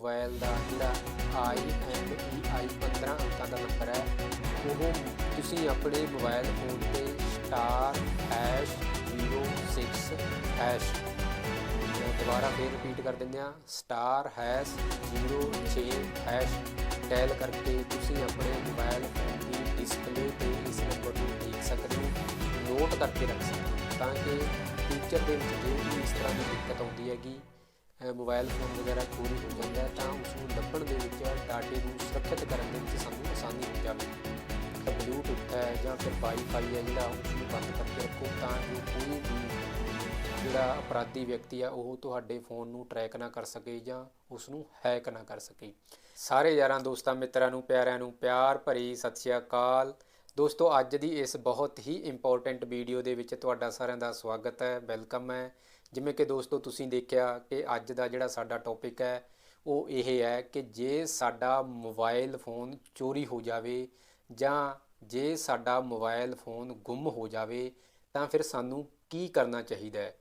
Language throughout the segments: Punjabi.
ਮੋਬਾਈਲ ਦਾ ਜਿਹੜਾ IMEI 15 ਅੰਕਾਂ ਦਾ ਨੰਬਰ ਹੈ, ਉਹ ਤੁਸੀਂ ਆਪਣੇ ਮੋਬਾਈਲ ਫੋਨ ਤੇ ਸਟਾਰ ਹੈਸ਼ 06 ਹੈਸ਼ ਮੈਂ ਦੁਬਾਰਾ ਫੇਰ ਰਿਪੀਟ ਕਰ ਦਿੰਦੇ ਆ ਸਟਾਰ ਹੈਸ਼ 06 ਹੈਸ਼ ਡਾਇਲ ਕਰਕੇ ਤੁਸੀਂ ਆਪਣੇ ਮੋਬਾਈਲ ਫੋਨ ਦੀ ਡਿਸਪਲੇ ਤੇ ਇਸ ਨੰਬਰ ਨੂੰ ਦੇਖ ਸਕਦੇ ਹੋ ਨੋਟ ਕਰਕੇ ਰੱਖ ਸਕਦੇ ਹੋ, ਤਾਂ ਕਿ ਫਿਊਚਰ ਦੇ ਵਿੱਚ ਜੇ ਵੀ ਇਸ ਤਰ੍ਹਾਂ ਦੀ ਦਿੱਕਤ ਆਉਂਦੀ ਹੈਗੀ ਮੋਬਾਈਲ ਫੋਨ ਵਗੈਰਾ ਚੋਰੀ ਹੋ ਜਾਂਦਾ ਹੈ, ਤਾਂ ਉਸ ਨੂੰ ਲੱਭਣ ਦੇ ਵਿੱਚ ਡਾਟੇ ਨੂੰ ਸੁਰੱਖਿਅਤ ਕਰਨ ਦੇ ਵਿੱਚ ਸਾਨੂੰ ਆਸਾਨੀ ਹੋ ਜਾਵੇ। ਤਾਂ ਬਲੂਟੁੱਥ ਹੈ ਜਾਂ ਫਿਰ ਵਾਈਫਾਈ ਹੈ ਜਿਹੜਾ ਉਸ ਨੂੰ ਬੰਦ ਕਰਕੇ ਰੱਖੋ, ਤਾਂ ਜੋ ਕੋਈ ਵੀ ਜਿਹੜਾ ਅਪਰਾਧੀ ਵਿਅਕਤੀ ਆ, ਉਹ ਤੁਹਾਡੇ ਫੋਨ ਨੂੰ ਟਰੈਕ ਨਾ ਕਰ ਸਕੇ ਜਾਂ ਉਸ ਨੂੰ ਹੈਕ ਨਾ ਕਰ ਸਕੇ। ਸਾਰੇ ਯਾਰਾਂ ਦੋਸਤਾਂ, ਮਿੱਤਰਾਂ ਨੂੰ, ਪਿਆਰਿਆਂ ਨੂੰ ਪਿਆਰ ਭਰੀ ਸਤਿ ਸ਼੍ਰੀ ਅਕਾਲ। ਦੋਸਤੋ, ਅੱਜ ਦੀ ਇਸ ਬਹੁਤ ਹੀ ਇੰਪੋਰਟੈਂਟ ਵੀਡੀਓ ਦੇ ਵਿੱਚ ਤੁਹਾਡਾ ਸਾਰਿਆਂ ਦਾ ਸਵਾਗਤ ਹੈ ਵੈਲਕਮ ਹੈ। ਜਿਵੇਂ ਕਿ ਦੋਸਤੋ ਤੁਸੀਂ ਦੇਖਿਆ ਕਿ ਅੱਜ ਦਾ ਜਿਹੜਾ ਸਾਡਾ ਟੌਪਿਕ ਹੈ, ਉਹ ਇਹ ਹੈ ਕਿ ਜੇ ਸਾਡਾ ਮੋਬਾਈਲ ਫੋਨ ਚੋਰੀ ਹੋ ਜਾਵੇ ਜਾਂ ਜੇ ਸਾਡਾ ਮੋਬਾਈਲ ਫੋਨ ਗੁੰਮ ਹੋ ਜਾਵੇ, ਤਾਂ ਫਿਰ ਸਾਨੂੰ ਕੀ ਕਰਨਾ ਚਾਹੀਦਾ ਹੈ?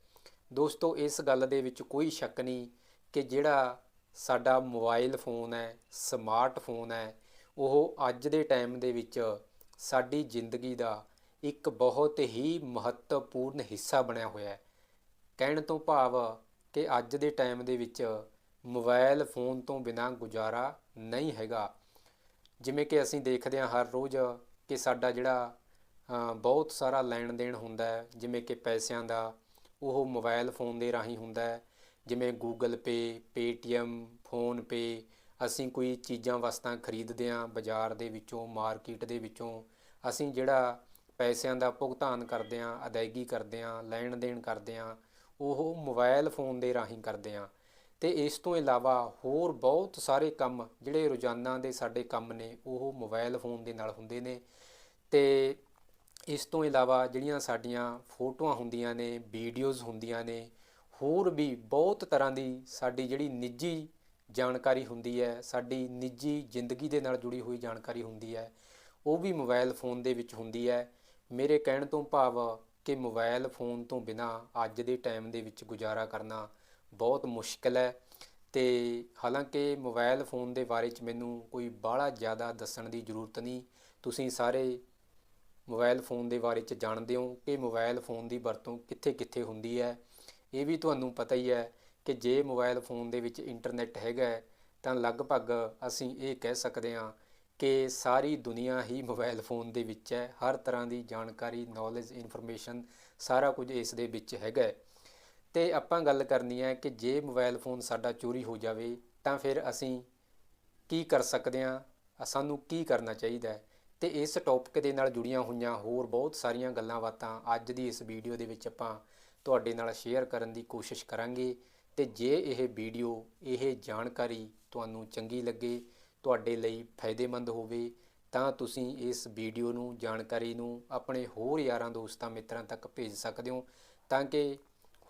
ਦੋਸਤੋ, ਇਸ ਗੱਲ ਦੇ ਵਿੱਚ ਕੋਈ ਸ਼ੱਕ ਨਹੀਂ ਕਿ ਜਿਹੜਾ ਸਾਡਾ ਮੋਬਾਈਲ ਫੋਨ ਹੈ ਸਮਾਰਟਫੋਨ ਹੈ, ਉਹ ਅੱਜ ਦੇ ਟਾਈਮ ਦੇ ਵਿੱਚ ਸਾਡੀ ਜ਼ਿੰਦਗੀ ਦਾ ਇੱਕ ਬਹੁਤ ਹੀ ਮਹੱਤਵਪੂਰਨ ਹਿੱਸਾ ਬਣਿਆ ਹੋਇਆ ਹੈ। ਕਹਿਣ ਤੋਂ ਭਾਵ ਕਿ ਅੱਜ ਦੇ ਟਾਈਮ ਦੇ ਵਿੱਚ ਮੋਬਾਈਲ ਫੋਨ ਤੋਂ ਬਿਨਾਂ ਗੁਜ਼ਾਰਾ ਨਹੀਂ ਹੈਗਾ। ਜਿਵੇਂ ਕਿ ਅਸੀਂ ਦੇਖਦੇ ਹਾਂ ਹਰ ਰੋਜ਼ ਕਿ ਸਾਡਾ ਜਿਹੜਾ ਬਹੁਤ ਸਾਰਾ ਲੈਣ ਦੇਣ ਹੁੰਦਾ ਹੈ, ਜਿਵੇਂ ਕਿ ਪੈਸਿਆਂ ਦਾ, ਉਹ ਮੋਬਾਈਲ ਫੋਨ ਦੇ ਰਾਹੀਂ ਹੁੰਦਾ ਹੈ। ਜਿਵੇਂ Google Pay Paytm PhonePe ਅਸੀਂ ਕੋਈ ਚੀਜ਼ਾਂ, ਵਸਤਾਂ ਖਰੀਦਦੇ ਹਾਂ ਬਾਜ਼ਾਰ ਦੇ ਵਿੱਚੋਂ, ਮਾਰਕੀਟ ਦੇ ਵਿੱਚੋਂ, ਅਸੀਂ ਜਿਹੜਾ ਪੈਸਿਆਂ ਦਾ ਭੁਗਤਾਨ ਕਰਦੇ ਹਾਂ, ਅਦਾਇਗੀ ਕਰਦੇ ਹਾਂ ਲੈਣ ਦੇਣ ਕਰਦੇ ਹਾਂ ਉਹ ਮੋਬਾਈਲ ਫੋਨ ਦੇ ਰਾਹੀਂ ਕਰਦੇ ਹਾਂ। ਤੇ ਇਸ ਤੋਂ ਇਲਾਵਾ ਹੋਰ ਬਹੁਤ ਸਾਰੇ ਕੰਮ ਜਿਹੜੇ ਰੋਜ਼ਾਨਾ ਦੇ ਸਾਡੇ ਕੰਮ ਨੇ, ਉਹ ਮੋਬਾਈਲ ਫੋਨ ਦੇ ਨਾਲ ਹੁੰਦੇ ਨੇ। ਤੇ ਇਸ ਤੋਂ ਇਲਾਵਾ ਜਿਹੜੀਆਂ ਸਾਡੀਆਂ ਫੋਟੋਆਂ ਹੁੰਦੀਆਂ ਨੇ, ਵੀਡੀਓਜ਼ ਹੁੰਦੀਆਂ ਨੇ, ਹੋਰ ਵੀ ਬਹੁਤ ਤਰ੍ਹਾਂ ਦੀ ਸਾਡੀ ਜਿਹੜੀ ਨਿੱਜੀ ਜਾਣਕਾਰੀ ਹੁੰਦੀ ਹੈ, ਸਾਡੀ ਨਿੱਜੀ ਜ਼ਿੰਦਗੀ ਦੇ ਨਾਲ ਜੁੜੀ ਹੋਈ ਜਾਣਕਾਰੀ ਹੁੰਦੀ ਹੈ, ਉਹ ਵੀ ਮੋਬਾਈਲ ਫੋਨ ਦੇ ਵਿੱਚ ਹੁੰਦੀ ਹੈ। ਮੇਰੇ ਕਹਿਣ ਤੋਂ ਭਾਵ ਕਿ ਮੋਬਾਈਲ ਫੋਨ ਤੋਂ ਬਿਨਾ ਅੱਜ ਦੇ ਟਾਈਮ ਦੇ ਵਿੱਚ ਗੁਜ਼ਾਰਾ ਕਰਨਾ ਬਹੁਤ ਮੁਸ਼ਕਲ ਹੈ ਤੇ ਹਾਲਾਂਕਿ ਮੋਬਾਈਲ ਫੋਨ ਦੇ ਬਾਰੇ ਚ ਮੈਨੂੰ ਕੋਈ ਬਾਹਲਾ ਜ਼ਿਆਦਾ ਦੱਸਣ ਦੀ ਜ਼ਰੂਰਤ ਨਹੀਂ। ਤੁਸੀਂ ਸਾਰੇ ਮੋਬਾਈਲ ਫੋਨ ਦੇ ਬਾਰੇ ਚ ਜਾਣਦੇ ਹੋ ਕਿ ਮੋਬਾਈਲ ਫੋਨ ਦੀ ਵਰਤੋਂ ਕਿੱਥੇ-ਕਿੱਥੇ ਹੁੰਦੀ ਹੈ। ਇਹ ਵੀ ਤੁਹਾਨੂੰ ਪਤਾ ਹੀ ਹੈ ਕਿ ਜੇ ਮੋਬਾਈਲ ਫੋਨ ਦੇ ਵਿੱਚ ਇੰਟਰਨੈਟ ਹੈਗਾ ਤਾਂ ਲਗਭਗ ਅਸੀਂ ਇਹ ਕਹਿ ਸਕਦੇ ਹਾਂ ਕਿ ਸਾਰੀ ਦੁਨੀਆ ਹੀ ਮੋਬਾਈਲ ਫੋਨ ਦੇ ਵਿੱਚ ਹੈ। ਹਰ ਤਰ੍ਹਾਂ ਦੀ ਜਾਣਕਾਰੀ ਨੌਲੇਜ ਇਨਫੋਰਮੇਸ਼ਨ ਸਾਰਾ ਕੁਝ ਇਸ ਦੇ ਵਿੱਚ ਹੈਗਾ ਹੈ। ਤੇ ਆਪਾਂ ਗੱਲ ਕਰਨੀ ਹੈ ਕਿ ਜੇ ਮੋਬਾਈਲ ਫੋਨ ਸਾਡਾ ਚੋਰੀ ਹੋ ਜਾਵੇ, ਤਾਂ ਫਿਰ ਅਸੀਂ ਕੀ ਕਰ ਸਕਦੇ ਹਾਂ? ਸਾਨੂੰ ਕੀ ਕਰਨਾ ਚਾਹੀਦਾ ਹੈ? ਤੇ ਇਸ ਟੌਪਿਕ ਦੇ ਨਾਲ ਜੁੜੀਆਂ ਹੋਈਆਂ ਹੋਰ ਬਹੁਤ ਸਾਰੀਆਂ ਗੱਲਾਂ ਬਾਤਾਂ ਅੱਜ ਦੀ ਇਸ ਵੀਡੀਓ ਦੇ ਵਿੱਚ ਆਪਾਂ ਤੁਹਾਡੇ ਨਾਲ ਸ਼ੇਅਰ ਕਰਨ ਦੀ ਕੋਸ਼ਿਸ਼ ਕਰਾਂਗੇ। ਤੇ ਜੇ ਇਹ ਵੀਡੀਓ ਇਹ ਜਾਣਕਾਰੀ ਤੁਹਾਨੂੰ ਚੰਗੀ ਲੱਗੇ ਤੁਹਾਡੇ ਲਈ ਫਾਇਦੇਮੰਦ ਹੋਵੇ, ਤਾਂ ਤੁਸੀਂ ਇਸ ਵੀਡੀਓ ਨੂੰ, ਜਾਣਕਾਰੀ ਨੂੰ ਆਪਣੇ ਹੋਰ ਯਾਰਾਂ ਦੋਸਤਾਂ ਮਿੱਤਰਾਂ ਤੱਕ ਭੇਜ ਸਕਦੇ ਹੋ, ਤਾਂ ਕਿ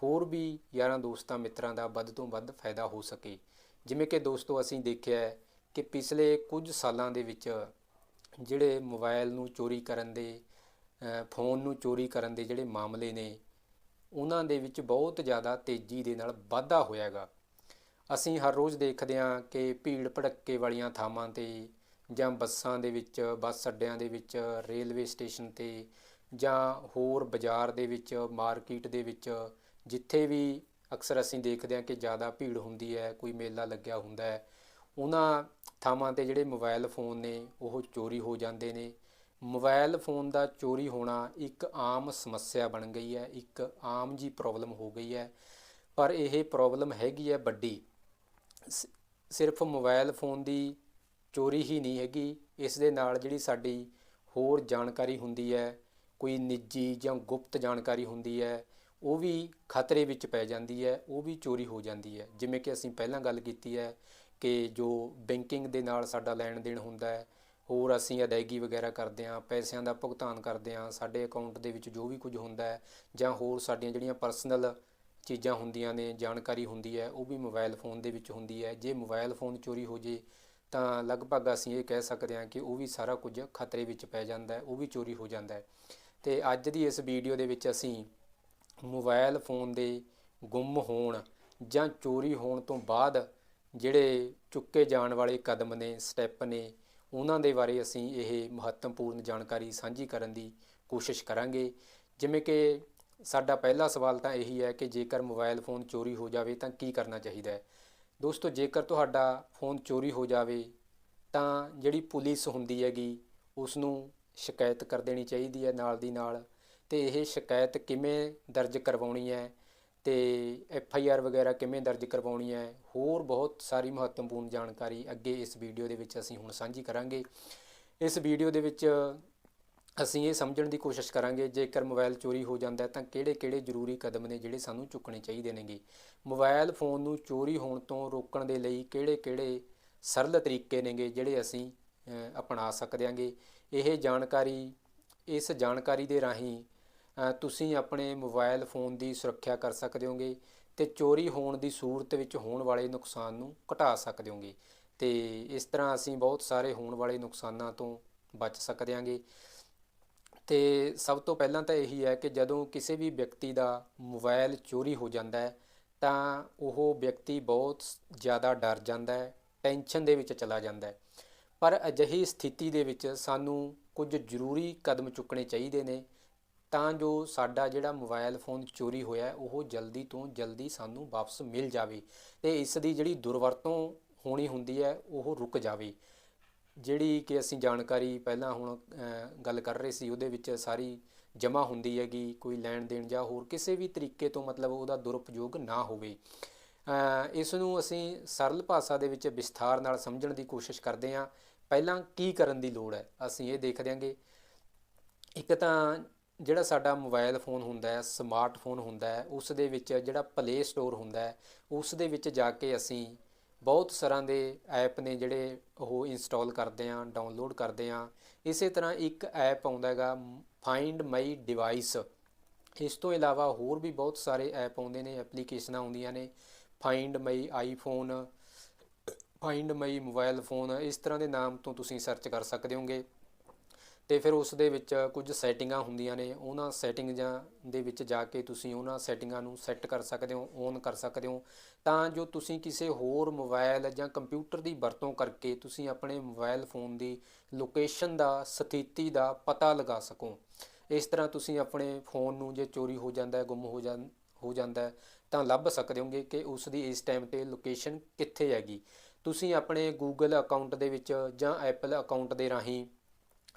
ਹੋਰ ਵੀ ਯਾਰਾਂ ਦੋਸਤਾਂ ਮਿੱਤਰਾਂ ਦਾ ਵੱਧ ਤੋਂ ਵੱਧ ਫਾਇਦਾ ਹੋ ਸਕੇ। ਜਿਵੇਂ ਕਿ ਦੋਸਤੋ, ਅਸੀਂ ਦੇਖਿਆ ਹੈ ਕਿ ਪਿਛਲੇ ਕੁਝ ਸਾਲਾਂ ਦੇ ਵਿੱਚ ਜਿਹੜੇ ਮੋਬਾਈਲ ਨੂੰ ਚੋਰੀ ਕਰਨ ਦੇ ਫੋਨ ਨੂੰ ਚੋਰੀ ਕਰਨ ਦੇ ਜਿਹੜੇ ਮਾਮਲੇ ਨੇ, ਉਹਨਾਂ ਦੇ ਵਿੱਚ ਬਹੁਤ ਜ਼ਿਆਦਾ ਤੇਜ਼ੀ ਦੇ ਨਾਲ ਵਾਧਾ ਹੋਇਆਗਾ। ਅਸੀਂ ਹਰ ਰੋਜ਼ ਦੇਖਦੇ ਹਾਂ ਕਿ ਭੀੜ ਭੜੱਕੇ ਵਾਲੀਆਂ ਥਾਵਾਂ ਤੇ ਜਾਂ ਬੱਸਾਂ ਦੇ ਵਿੱਚ, ਬੱਸ ਅੱਡਿਆਂ ਦੇ ਵਿੱਚ, ਰੇਲਵੇ ਸਟੇਸ਼ਨ ਤੇ ਜਾਂ ਹੋਰ ਬਾਜ਼ਾਰ ਦੇ ਵਿੱਚ, ਮਾਰਕੀਟ ਦੇ ਵਿੱਚ, ਜਿੱਥੇ ਵੀ ਅਕਸਰ ਅਸੀਂ ਦੇਖਦੇ ਹਾਂ ਕਿ ਜ਼ਿਆਦਾ ਭੀੜ ਹੁੰਦੀ ਹੈ, ਕੋਈ ਮੇਲਾ ਲੱਗਿਆ ਹੁੰਦਾ ਹੈ, ਉਹਨਾਂ ਥਾਵਾਂ ਤੇ ਜਿਹੜੇ ਮੋਬਾਈਲ ਫੋਨ ਨੇ, ਉਹ ਚੋਰੀ ਹੋ ਜਾਂਦੇ ਨੇ। ਮੋਬਾਈਲ ਫੋਨ ਦਾ ਚੋਰੀ ਹੋਣਾ ਇੱਕ ਆਮ ਸਮੱਸਿਆ ਬਣ ਗਈ ਹੈ, ਇੱਕ ਆਮ ਜੀ ਪ੍ਰੋਬਲਮ ਹੋ ਗਈ ਹੈ। ਪਰ ਇਹ ਪ੍ਰੋਬਲਮ ਹੈਗੀ ਹੈ ਵੱਡੀ। ਸਿਰਫ ਮੋਬਾਈਲ ਫੋਨ ਦੀ ਚੋਰੀ ਹੀ ਨਹੀਂ ਹੈਗੀ, ਇਸ ਦੇ ਨਾਲ ਜਿਹੜੀ ਸਾਡੀ ਹੋਰ ਜਾਣਕਾਰੀ ਹੁੰਦੀ ਹੈ, ਕੋਈ ਨਿੱਜੀ ਜਾਂ ਗੁਪਤ ਜਾਣਕਾਰੀ ਹੁੰਦੀ ਹੈ, ਉਹ ਵੀ ਖਤਰੇ ਵਿੱਚ ਪੈ ਜਾਂਦੀ ਹੈ, ਉਹ ਵੀ ਚੋਰੀ ਹੋ ਜਾਂਦੀ ਹੈ। ਜਿਵੇਂ ਕਿ ਅਸੀਂ ਪਹਿਲਾਂ ਗੱਲ ਕੀਤੀ ਹੈ ਕਿ ਜੋ ਬੈਂਕਿੰਗ ਦੇ ਨਾਲ ਸਾਡਾ ਲੈਣ ਦੇਣ ਹੁੰਦਾ ਹੈ, ਹੋਰ ਅਸੀਂ ਅਦਾਇਗੀ ਵਗੈਰਾ ਕਰਦੇ ਹਾਂ, ਪੈਸਿਆਂ ਦਾ ਭੁਗਤਾਨ ਕਰਦੇ ਹਾਂ, ਸਾਡੇ ਅਕਾਊਂਟ ਦੇ ਵਿੱਚ ਜੋ ਵੀ ਕੁਝ ਹੁੰਦਾ ਹੈ ਜਾਂ ਹੋਰ ਸਾਡੀਆਂ ਜਿਹੜੀਆਂ ਪਰਸਨਲ ਚੀਜ਼ਾਂ ਹੁੰਦੀਆਂ ਨੇ, ਜਾਣਕਾਰੀ ਹੁੰਦੀ ਹੈ, ਉਹ ਵੀ ਮੋਬਾਈਲ ਫੋਨ ਦੇ ਵਿੱਚ ਹੁੰਦੀ ਹੈ। ਜੇ ਮੋਬਾਈਲ ਫੋਨ ਚੋਰੀ ਹੋ ਜੇ, ਤਾਂ ਲਗਭਗ ਅਸੀਂ ਇਹ ਕਹਿ ਸਕਦੇ ਹਾਂ ਕਿ ਉਹ ਵੀ ਸਾਰਾ ਕੁਝ ਖਤਰੇ ਵਿੱਚ ਪੈ ਜਾਂਦਾ ਹੈ, ਉਹ ਵੀ ਚੋਰੀ ਹੋ ਜਾਂਦਾ ਹੈ। ਤੇ ਅੱਜ ਦੀ ਇਸ ਵੀਡੀਓ ਦੇ ਵਿੱਚ ਅਸੀਂ ਮੋਬਾਈਲ ਫੋਨ ਦੇ ਗੁੰਮ ਹੋਣ ਜਾਂ ਚੋਰੀ ਹੋਣ ਤੋਂ ਬਾਅਦ ਜਿਹੜੇ ਚੁੱਕੇ ਜਾਣ ਵਾਲੇ ਕਦਮ ਨੇ ਸਟੈਪ ਨੇ, ਉਹਨਾਂ ਦੇ ਬਾਰੇ ਅਸੀਂ ਇਹ ਮਹੱਤਵਪੂਰਨ ਜਾਣਕਾਰੀ ਸਾਂਝੀ ਕਰਨ ਦੀ ਕੋਸ਼ਿਸ਼ ਕਰਾਂਗੇ। ਜਿਵੇਂ ਕਿ ਸਾਡਾ ਪਹਿਲਾ ਸਵਾਲ ਤਾਂ ਇਹੀ ਹੈ ਕਿ ਜੇਕਰ ਮੋਬਾਈਲ ਫੋਨ ਚੋਰੀ ਹੋ ਜਾਵੇ ਤਾਂ ਕੀ ਕਰਨਾ ਚਾਹੀਦਾ ਹੈ? ਦੋਸਤੋ, ਜੇਕਰ ਤੁਹਾਡਾ ਫੋਨ ਚੋਰੀ ਹੋ ਜਾਵੇ ਤਾਂ ਜਿਹੜੀ ਪੁਲਿਸ ਹੁੰਦੀ ਹੈਗੀ ਉਸ ਨੂੰ ਸ਼ਿਕਾਇਤ ਕਰ ਦੇਣੀ ਚਾਹੀਦੀ ਹੈ ਨਾਲ ਦੀ ਨਾਲ। ਤੇ ਇਹ ਸ਼ਿਕਾਇਤ ਕਿਵੇਂ ਦਰਜ ਕਰਵਾਉਣੀ ਹੈ ਤੇ ਐਫ ਆਈ ਆਰ ਵਗੈਰਾ ਕਿਵੇਂ ਦਰਜ ਕਰਵਾਉਣੀ ਹੈ, ਹੋਰ ਬਹੁਤ ਸਾਰੀ ਮਹੱਤਵਪੂਰਨ ਜਾਣਕਾਰੀ ਅੱਗੇ ਇਸ ਵੀਡੀਓ ਦੇ ਵਿੱਚ ਅਸੀਂ ਹੁਣ ਸਾਂਝੀ ਕਰਾਂਗੇ। ਇਸ ਵੀਡੀਓ ਦੇ ਵਿੱਚ ਅਸੀਂ ਇਹ ਸਮਝਣ ਦੀ ਕੋਸ਼ਿਸ਼ ਕਰਾਂਗੇ, ਜੇਕਰ ਮੋਬਾਈਲ ਚੋਰੀ ਹੋ ਜਾਂਦਾ ਹੈ ਤਾਂ ਕਿਹੜੇ-ਕਿਹੜੇ ਜ਼ਰੂਰੀ ਕਦਮ ਨੇ ਜਿਹੜੇ ਸਾਨੂੰ ਚੁੱਕਣੇ ਚਾਹੀਦੇ ਨੇਗੇ? ਮੋਬਾਈਲ ਫੋਨ ਨੂੰ ਚੋਰੀ ਹੋਣ ਤੋਂ ਰੋਕਣ ਦੇ ਲਈ ਕਿਹੜੇ-ਕਿਹੜੇ ਸਰਲ ਤਰੀਕੇ ਨੇਗੇ ਜਿਹੜੇ ਅਸੀਂ ਅਪਣਾ ਸਕਦੇ ਹਾਂਗੇ? ਇਹ ਜਾਣਕਾਰੀ, ਇਸ ਜਾਣਕਾਰੀ ਦੇ ਰਾਹੀਂ ਤੁਸੀਂ ਆਪਣੇ ਮੋਬਾਈਲ ਫੋਨ ਦੀ ਸੁਰੱਖਿਆ ਕਰ ਸਕਦੇ ਹੋਗੇ ਤੇ ਚੋਰੀ ਹੋਣ ਦੀ ਸੂਰਤ ਵਿੱਚ ਹੋਣ ਵਾਲੇ ਨੁਕਸਾਨ ਨੂੰ ਘਟਾ ਸਕਦੇ ਹੋਗੇ ਤੇ ਇਸ ਤਰ੍ਹਾਂ ਅਸੀਂ ਬਹੁਤ ਸਾਰੇ ਹੋਣ ਵਾਲੇ ਨੁਕਸਾਨਾਂ ਤੋਂ ਬਚ ਸਕਦੇ ਹਾਂਗੇ। ਤੇ ਸਭ ਤੋਂ ਪਹਿਲਾਂ ਤਾਂ ਇਹੀ ਹੈ ਕਿ ਜਦੋਂ ਕਿਸੇ ਵੀ ਵਿਅਕਤੀ ਦਾ ਮੋਬਾਈਲ ਚੋਰੀ ਹੋ ਜਾਂਦਾ ਹੈ, ਤਾਂ ਉਹ ਵਿਅਕਤੀ ਬਹੁਤ ਜ਼ਿਆਦਾ ਡਰ ਜਾਂਦਾ ਹੈ, ਟੈਨਸ਼ਨ ਦੇ ਵਿੱਚ ਚਲਾ ਜਾਂਦਾ ਹੈ। ਪਰ ਅਜਿਹੀ ਸਥਿਤੀ ਦੇ ਵਿੱਚ ਸਾਨੂੰ ਕੁਝ ਜ਼ਰੂਰੀ ਕਦਮ ਚੁੱਕਣੇ ਚਾਹੀਦੇ ਨੇ, ਤਾਂ ਜੋ ਸਾਡਾ ਜਿਹੜਾ ਮੋਬਾਈਲ ਫੋਨ ਚੋਰੀ ਹੋਇਆ ਉਹ ਜਲਦੀ ਤੋਂ ਜਲਦੀ ਸਾਨੂੰ ਵਾਪਸ ਮਿਲ ਜਾਵੇ ਤੇ ਇਸ ਦੀ ਜਿਹੜੀ ਦੁਰਵਰਤੋਂ ਹੋਣੀ ਹੁੰਦੀ ਹੈ, ਉਹ ਰੁਕ ਜਾਵੇ। ਜਿਹੜੀ ਕਿ ਅਸੀਂ ਜਾਣਕਾਰੀ ਪਹਿਲਾਂ ਹੁਣ ਗੱਲ ਕਰ ਰਹੇ ਸੀ, ਉਹਦੇ ਵਿੱਚ ਸਾਰੀ ਜਮ੍ਹਾਂ ਹੁੰਦੀ ਹੈਗੀ ਕੋਈ ਲੈਣ ਦੇਣ ਜਾਂ ਹੋਰ ਕਿਸੇ ਵੀ ਤਰੀਕੇ ਤੋਂ ਮਤਲਬ ਉਹਦਾ ਦੁਰਉਪਯੋਗ ਨਾ ਹੋਵੇ। ਇਸ ਨੂੰ ਅਸੀਂ ਸਰਲ ਭਾਸ਼ਾ ਦੇ ਵਿੱਚ ਵਿਸਥਾਰ ਨਾਲ ਸਮਝਣ ਦੀ ਕੋਸ਼ਿਸ਼ ਕਰਦੇ ਹਾਂ। ਪਹਿਲਾਂ ਕੀ ਕਰਨ ਦੀ ਲੋੜ ਹੈ, ਅਸੀਂ ਇਹ ਦੇਖ ਦਿਆਂਗੇ। ਇੱਕ ਤਾਂ ਜਿਹੜਾ ਸਾਡਾ ਮੋਬਾਈਲ ਫੋਨ ਹੁੰਦਾ ਹੈ, ਸਮਾਰਟਫੋਨ ਹੁੰਦਾ ਹੈ, ਉਸ ਦੇ ਵਿੱਚ ਜਿਹੜਾ ਪਲੇ ਸਟੋਰ ਹੁੰਦਾ ਹੈ, ਉਸ ਦੇ ਵਿੱਚ ਜਾ ਕੇ ਅਸੀਂ ਬਹੁਤ ਤਰ੍ਹਾਂ ਦੇ ਐਪ ਨੇ ਜਿਹੜੇ ਉਹ ਇੰਸਟਾਲ ਕਰਦੇ ਆਂ, ਡਾਊਨਲੋਡ ਕਰਦੇ ਆਂ। ਇਸੇ ਤਰ੍ਹਾਂ ਇੱਕ ਐਪ ਆਉਂਦਾ ਹੈਗਾ ਫਾਈਂਡ ਮਾਈ ਡਿਵਾਈਸ ਇਸ ਤੋਂ ਇਲਾਵਾ ਹੋਰ ਵੀ ਬਹੁਤ ਸਾਰੇ ਐਪ ਆਉਂਦੇ ਨੇ, ਐਪਲੀਕੇਸ਼ਨਾਂ ਆਉਂਦੀਆਂ ਨੇ। Find my iPhone find my mobile phone ਇਸ ਤਰ੍ਹਾਂ ਦੇ ਨਾਮ ਤੋਂ ਤੁਸੀਂ ਸਰਚ ਕਰ ਸਕਦੇ ਹੋਗੇ। ਤੇ ਫਿਰ ਉਸ ਦੇ ਵਿੱਚ ਕੁਝ ਸੈਟਿੰਗਾਂ ਹੁੰਦੀਆਂ ਨੇ, ਉਹਨਾਂ ਸੈਟਿੰਗਾਂ ਦੇ ਵਿੱਚ ਜਾ ਕੇ ਤੁਸੀਂ ਉਹਨਾਂ ਸੈਟਿੰਗਾਂ ਨੂੰ ਸੈੱਟ ਕਰ ਸਕਦੇ ਹੋ, ਔਨ ਕਰ ਸਕਦੇ ਹੋ। ਤਾਂ ਜੋ ਤੁਸੀਂ ਕਿਸੇ ਹੋਰ ਮੋਬਾਈਲ ਜਾਂ ਕੰਪਿਊਟਰ ਦੀ ਵਰਤੋਂ ਕਰਕੇ ਤੁਸੀਂ ਆਪਣੇ ਮੋਬਾਈਲ ਫੋਨ ਦੀ ਲੋਕੇਸ਼ਨ ਦਾ, ਸਥਿਤੀ ਦਾ ਪਤਾ ਲਗਾ ਸਕੋ। ਇਸ ਤਰ੍ਹਾਂ ਤੁਸੀਂ ਆਪਣੇ ਫੋਨ ਨੂੰ ਜੇ ਚੋਰੀ ਹੋ ਜਾਂਦਾ ਹੈ, ਗੁੰਮ ਹੋ ਜਾਂ, ਹੋ ਜਾਂਦਾ ਹੈ, ਤਾਂ ਲੱਭ ਸਕਦੇ ਹੋਗੇ ਕਿ ਉਸ ਦੀ ਇਸ ਟਾਈਮ ਤੇ ਲੋਕੇਸ਼ਨ ਕਿੱਥੇ ਹੈਗੀ। ਤੁਸੀਂ ਆਪਣੇ Google ਅਕਾਊਂਟ ਦੇ ਵਿੱਚ ਜਾਂ Apple ਅਕਾਊਂਟ ਦੇ ਰਾਹੀਂ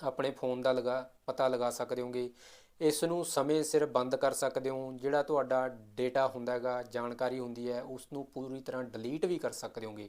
ਆਪਣੇ ਫੋਨ ਦਾ ਲਗਾ, ਪਤਾ ਲਗਾ ਸਕਦੇ ਹੋਗੇ। ਇਸ ਨੂੰ ਸਮੇਂ ਸਿਰ ਬੰਦ ਕਰ ਸਕਦੇ ਹੋ, ਜਿਹੜਾ ਤੁਹਾਡਾ ਡੇਟਾ ਹੁੰਦਾ ਹੈਗਾ, ਜਾਣਕਾਰੀ ਹੁੰਦੀ ਹੈ ਉਸ ਨੂੰ ਪੂਰੀ ਤਰ੍ਹਾਂ ਡਿਲੀਟ ਵੀ ਕਰ ਸਕਦੇ ਹੋਗੇ।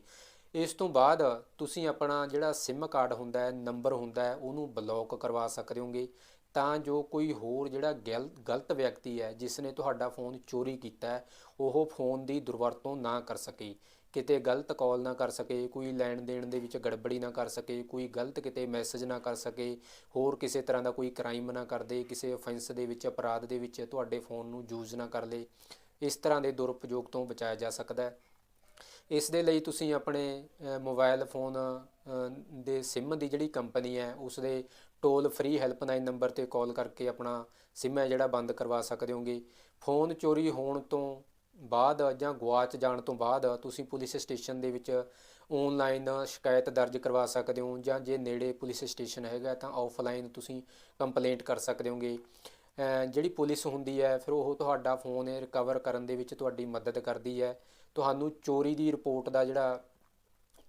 ਇਸ ਤੋਂ ਬਾਅਦ ਤੁਸੀਂ ਆਪਣਾ ਜਿਹੜਾ SIM ਕਾਰਡ ਹੁੰਦਾ ਹੈ, ਨੰਬਰ ਹੁੰਦਾ ਹੈ, ਉਹਨੂੰ ਬਲੌਕ ਕਰਵਾ ਸਕਦੇ ਹੋਗੇ। ਤਾਂ ਜੋ ਕੋਈ ਹੋਰ ਜਿਹੜਾ ਗਲ- ਗਲਤ ਵਿਅਕਤੀ ਹੈ ਜਿਸ ਨੇ ਤੁਹਾਡਾ ਫੋਨ ਚੋਰੀ ਕੀਤਾ ਉਹ ਫੋਨ ਦੀ ਦੁਰਵਰਤੋਂ ਨਾ ਕਰ ਸਕੇ। ਕਿਤੇ ਗਲਤ ਕਾਲ ਨਾ ਕਰ ਸਕੇ ਕੋਈ ਲੈਣ ਦੇਣ ਦੇ ਵਿੱਚ ਗੜਬੜੀ ਨਾ ਕਰ ਸਕੇ ਕੋਈ ਗਲਤ ਕਿਤੇ ਮੈਸੇਜ ਨਾ ਕਰ ਸਕੇ ਹੋਰ ਕਿਸੇ ਤਰ੍ਹਾਂ ਦਾ ਕੋਈ ਕ੍ਰਾਈਮ ਨਾ ਕਰਦੇ ਕਿਸੇ ਅਫੈਂਸ ਦੇ ਵਿੱਚ ਅਪਰਾਧ ਦੇ ਵਿੱਚ ਤੁਹਾਡੇ ਫੋਨ ਨੂੰ ਯੂਜ਼ ਨਾ ਕਰ ਲੇ। ਇਸ ਤਰ੍ਹਾਂ ਦੇ ਦੁਰਉਪਯੋਗ ਤੋਂ ਬਚਾਇਆ ਜਾ ਸਕਦਾ ਹੈ। ਇਸ ਦੇ ਲਈ ਤੁਸੀਂ ਆਪਣੇ ਅ, ਮੋਬਾਈਲ ਫੋਨ ਦੇ SIM ਦੀ ਜਿਹੜੀ ਕੰਪਨੀ ਹੈ ਉਸ ਦੇ ਟੋਲ ਫ੍ਰੀ ਹੈਲਪਲਾਈਨ ਨੰਬਰ ਤੇ ਕਾਲ ਕਰਕੇ ਆਪਣਾ SIM ਹੈ ਜਿਹੜਾ ਬੰਦ ਕਰਵਾ ਸਕਦੇ ਹੋਗੇ। ਫੋਨ ਚੋਰੀ ਹੋਣ ਤੋਂ ਬਾਅਦ ਜਾਂ ਗਵਾਚ ਜਾਣ ਤੋਂ ਬਾਅਦ ਤੁਸੀਂ ਪੁਲਿਸ ਸਟੇਸ਼ਨ ਦੇ ਵਿੱਚ ਆਨਲਾਈਨ ਸ਼ਿਕਾਇਤ ਦਰਜ ਕਰਵਾ ਸਕਦੇ ਹੋ ਜਾਂ ਜੇ ਨੇੜੇ ਪੁਲਿਸ ਸਟੇਸ਼ਨ ਹੈਗਾ ਤਾਂ ਆਫਲਾਈਨ ਤੁਸੀਂ ਕੰਪਲੇਂਟ ਕਰ ਸਕਦੇ ਹੋਗੇ। ਜਿਹੜੀ ਪੁਲਿਸ ਹੁੰਦੀ ਹੈ, ਫਿਰ ਉਹ ਤੁਹਾਡਾ ਫੋਨ ਰਿਕਵਰ ਕਰਨ ਦੇ ਵਿੱਚ ਤੁਹਾਡੀ ਮਦਦ ਕਰਦੀ ਹੈ। ਤੁਹਾਨੂੰ ਚੋਰੀ ਦੀ ਰਿਪੋਰਟ ਦਾ ਜਿਹੜਾ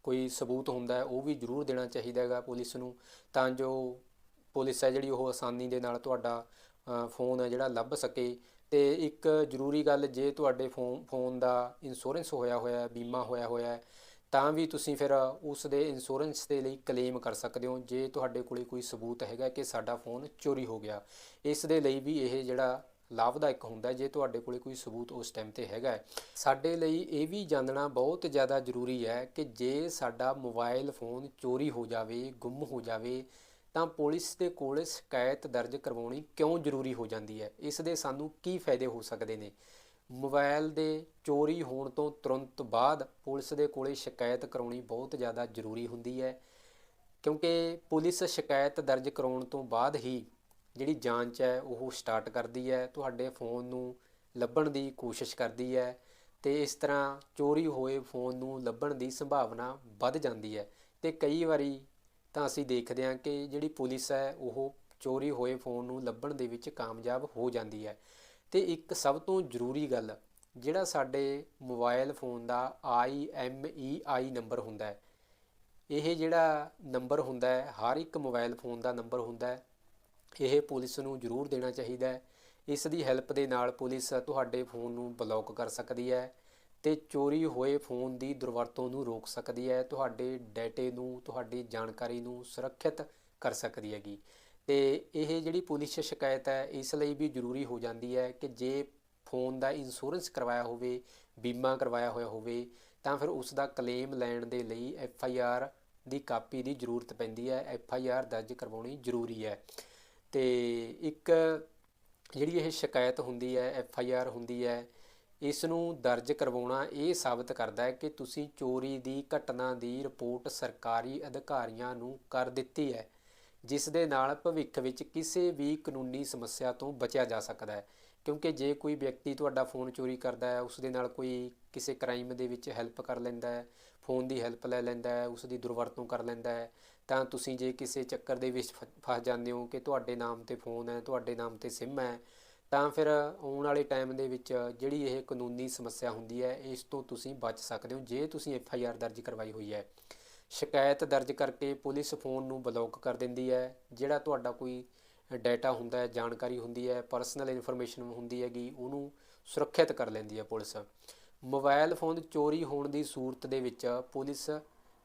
ਕੋਈ ਸਬੂਤ ਹੁੰਦਾ ਹੈ, ਉਹ ਵੀ ਜ਼ਰੂਰ ਦੇਣਾ ਚਾਹੀਦਾ ਹੈਗਾ ਪੁਲਿਸ ਨੂੰ। ਤਾਂ ਜੋ ਪੁਲਿਸ ਹੈ ਜਿਹੜੀ ਉਹ ਆਸਾਨੀ ਦੇ ਨਾਲ ਤੁਹਾਡਾ ਫੋਨ ਹੈ ਜਿਹੜਾ ਲੱਭ ਸਕੇ। ਤੇ ਇੱਕ ਜ਼ਰੂਰੀ ਗੱਲ, ਜੇ ਤੁਹਾਡੇ ਫੋਨ ਫੋਨ ਦਾ ਇੰਸ਼ੋਰੈਂਸ ਹੋਇਆ ਹੋਇਆ ਹੈ, ਬੀਮਾ ਹੋਇਆ ਹੋਇਆ ਹੈ, ਤਾਂ ਵੀ ਤੁਸੀਂ ਫਿਰ ਉਸ ਦੇ ਇੰਸ਼ੋਰੈਂਸ ਦੇ ਲਈ ਕਲੇਮ ਕਰ ਸਕਦੇ ਹੋ। ਜੇ ਤੁਹਾਡੇ ਕੋਲੇ ਕੋਈ ਸਬੂਤ ਹੈਗਾ ਕਿ ਸਾਡਾ ਫੋਨ ਚੋਰੀ ਹੋ ਗਿਆ, ਇਸ ਦੇ ਲਈ ਵੀ ਇਹ ਜਿਹੜਾ ਲਾਭਦਾਇਕ ਹੁੰਦਾ ਜੇ ਤੁਹਾਡੇ ਕੋਲੇ ਕੋਈ ਸਬੂਤ ਉਸ ਟਾਈਮ ਤੇ ਹੈਗਾ ਸਾਡੇ ਲਈ ਇਹ ਵੀ ਜਾਣਨਾ ਬਹੁਤ ਜ਼ਿਆਦਾ ਜ਼ਰੂਰੀ ਹੈ ਕਿ ਜੇ ਸਾਡਾ ਮੋਬਾਈਲ ਫੋਨ ਚੋਰੀ ਹੋ ਜਾਵੇ, ਗੁੰਮ ਹੋ ਜਾਵੇ ਤਾਂ ਪੁਲਿਸ ਦੇ ਕੋਲ ਸ਼ਿਕਾਇਤ ਦਰਜ ਕਰਵਾਉਣੀ ਕਿਉਂ ਜ਼ਰੂਰੀ ਹੋ ਜਾਂਦੀ ਹੈ? ਇਸ ਦੇ ਸਾਨੂੰ ਕੀ ਫਾਇਦੇ ਹੋ ਸਕਦੇ ਨੇ? ਮੋਬਾਈਲ ਦੇ ਚੋਰੀ ਹੋਣ ਤੋਂ ਤੁਰੰਤ ਬਾਅਦ ਪੁਲਿਸ ਦੇ ਕੋਲੇ ਸ਼ਿਕਾਇਤ ਕਰਾਉਣੀ ਬਹੁਤ ਜ਼ਿਆਦਾ ਜ਼ਰੂਰੀ ਹੁੰਦੀ ਹੈ, ਕਿਉਂਕਿ ਪੁਲਿਸ ਸ਼ਿਕਾਇਤ ਦਰਜ ਕਰਾਉਣ ਤੋਂ ਬਾਅਦ ਹੀ ਜਿਹੜੀ ਜਾਂਚ ਹੈ ਉਹ ਸਟਾਰਟ ਕਰਦੀ ਹੈ, ਤੁਹਾਡੇ ਫੋਨ ਨੂੰ ਲੱਭਣ ਦੀ ਕੋਸ਼ਿਸ਼ ਕਰਦੀ ਹੈ ਤੇ ਇਸ ਤਰ੍ਹਾਂ ਚੋਰੀ ਹੋਏ ਫੋਨ ਨੂੰ ਲੱਭਣ ਦੀ ਸੰਭਾਵਨਾ ਵੱਧ ਜਾਂਦੀ ਹੈ ਤੇ ਕਈ ਵਾਰੀ ਤਾਂ ਅਸੀਂ ਦੇਖਦੇ ਹਾਂ ਕਿ ਜਿਹੜੀ ਪੁਲਿਸ ਹੈ, ਉਹ ਚੋਰੀ ਹੋਏ ਫੋਨ ਨੂੰ ਲੱਭਣ ਦੇ ਵਿੱਚ ਕਾਮਯਾਬ ਹੋ ਜਾਂਦੀ ਹੈ। ਤੇ ਇੱਕ ਸਭ ਤੋਂ ਜ਼ਰੂਰੀ ਗੱਲ, ਜਿਹੜਾ ਸਾਡੇ ਮੋਬਾਈਲ ਫੋਨ ਦਾ IMEI ਨੰਬਰ ਹੁੰਦਾ ਹੈ, ਇਹ ਜਿਹੜਾ ਨੰਬਰ ਹੁੰਦਾ ਹੈ, ਹਰ ਇੱਕ ਮੋਬਾਈਲ ਫੋਨ ਦਾ ਨੰਬਰ ਹੁੰਦਾ ਹੈ, ਇਹ ਪੁਲਿਸ ਨੂੰ ਜ਼ਰੂਰ ਦੇਣਾ ਚਾਹੀਦਾ ਹੈ। ਇਸ ਦੀ ਹੈਲਪ ਦੇ ਨਾਲ ਪੁਲਿਸ ਤੁਹਾਡੇ ਫੋਨ ਨੂੰ ਬਲੌਕ ਕਰ ਸਕਦੀ ਹੈ। ਤੇ ਚੋਰੀ ਹੋਏ ਫੋਨ ਦੀ ਦੁਰਵਰਤੋਂ ਨੂੰ ਰੋਕ ਸਕਦੀ ਹੈ, ਤੁਹਾਡੇ ਡਾਟੇ ਨੂੰ, ਤੁਹਾਡੀ ਜਾਣਕਾਰੀ ਨੂੰ ਸੁਰੱਖਿਅਤ ਕਰ ਸਕਦੀ ਹੈਗੀ। ਤੇ ਇਹ ਜਿਹੜੀ ਪੁਲਿਸ ਸ਼ਿਕਾਇਤ ਹੈ, ਇਸ ਲਈ ਵੀ ਜ਼ਰੂਰੀ ਹੋ ਜਾਂਦੀ ਹੈ ਕਿ ਜੇ ਫੋਨ ਦਾ ਇੰਸ਼ੋਰੈਂਸ ਕਰਵਾਇਆ ਹੋਵੇ, ਬੀਮਾ ਕਰਵਾਇਆ ਹੋਇਆ ਹੋਵੇ, ਤਾਂ ਫਿਰ ਉਸ ਦਾ ਕਲੇਮ ਲੈਣ ਦੇ ਲਈ ਐਫ ਆਈ ਆਰ ਦੀ ਕਾਪੀ ਦੀ ਜ਼ਰੂਰਤ ਪੈਂਦੀ ਹੈ, ਐਫ ਆਈ ਆਰ ਦਰਜ ਕਰਵਾਉਣੀ ਜ਼ਰੂਰੀ ਹੈ। ਤੇ ਇੱਕ ਜਿਹੜੀ ਇਹ ਸ਼ਿਕਾਇਤ ਹੁੰਦੀ ਹੈ, ਐਫ ਆਈ ਆਰ ਹੁੰਦੀ ਹੈ ਇਸ ਨੂੰ ਦਰਜ ਕਰਵਾਉਣਾ ਇਹ ਸਾਬਤ ਕਰਦਾ ਹੈ ਕਿ ਤੁਸੀਂ ਚੋਰੀ ਦੀ ਘਟਨਾ ਦੀ ਰਿਪੋਰਟ ਸਰਕਾਰੀ ਅਧਿਕਾਰੀਆਂ ਨੂੰ ਕਰ ਦਿੱਤੀ ਹੈ, ਜਿਸ ਦੇ ਨਾਲ ਭਵਿੱਖ ਵਿੱਚ ਕਿਸੇ ਵੀ ਕਾਨੂੰਨੀ ਸਮੱਸਿਆ ਤੋਂ ਬਚਿਆ ਜਾ ਸਕਦਾ ਹੈ। ਕਿਉਂਕਿ ਜੇ ਕੋਈ ਵਿਅਕਤੀ ਤੁਹਾਡਾ ਫੋਨ ਚੋਰੀ ਕਰਦਾ ਹੈ, ਉਸ ਦੇ ਨਾਲ ਕੋਈ ਕਿਸੇ ਕ੍ਰਾਈਮ ਦੇ ਵਿੱਚ ਹੈਲਪ ਕਰ ਲੈਂਦਾ ਹੈ, ਫੋਨ ਦੀ ਹੈਲਪ ਲੈ ਲੈਂਦਾ ਹੈ, ਉਸ ਦੀ ਦੁਰਵਰਤੋਂ ਕਰ ਲੈਂਦਾ ਹੈ, ਤਾਂ ਤੁਸੀਂ ਜੇ ਕਿਸੇ ਚੱਕਰ ਦੇ ਵਿੱਚ ਫ- ਫਸ ਜਾਂਦੇ ਹੋ ਕਿ ਤੁਹਾਡੇ ਨਾਮ ਤੇ ਫੋਨ ਹੈ, ਤੁਹਾਡੇ ਨਾਮ ਤੇ ਸਿਮ ਹੈ ਤਾਂ ਫਿਰ ਆਉਣ ਵਾਲੇ ਟਾਈਮ ਦੇ ਵਿੱਚ ਜਿਹੜੀ ਇਹ ਕਾਨੂੰਨੀ ਸਮੱਸਿਆ ਹੁੰਦੀ ਹੈ, ਇਸ ਤੋਂ ਤੁਸੀਂ ਬਚ ਸਕਦੇ ਹੋ, ਜੇ ਤੁਸੀਂ ਐਫ ਆਈ ਆਰ ਦਰਜ ਕਰਵਾਈ ਹੋਈ ਹੈ। ਸ਼ਿਕਾਇਤ ਦਰਜ ਕਰਕੇ ਪੁਲਿਸ ਫੋਨ ਨੂੰ ਬਲੌਕ ਕਰ ਦਿੰਦੀ ਹੈ, ਜਿਹੜਾ ਤੁਹਾਡਾ ਕੋਈ ਡਾਟਾ ਹੁੰਦਾ ਹੈ, ਜਾਣਕਾਰੀ ਹੁੰਦੀ ਹੈ, ਪਰਸਨਲ ਇਨਫੋਰਮੇਸ਼ਨ ਹੁੰਦੀ ਹੈਗੀ, ਉਹਨੂੰ ਸੁਰੱਖਿਅਤ ਕਰ ਲੈਂਦੀ ਹੈ ਪੁਲਿਸ। ਮੋਬਾਈਲ ਫੋਨ ਚੋਰੀ ਹੋਣ ਦੀ ਸੂਰਤ ਦੇ ਵਿੱਚ ਪੁਲਿਸ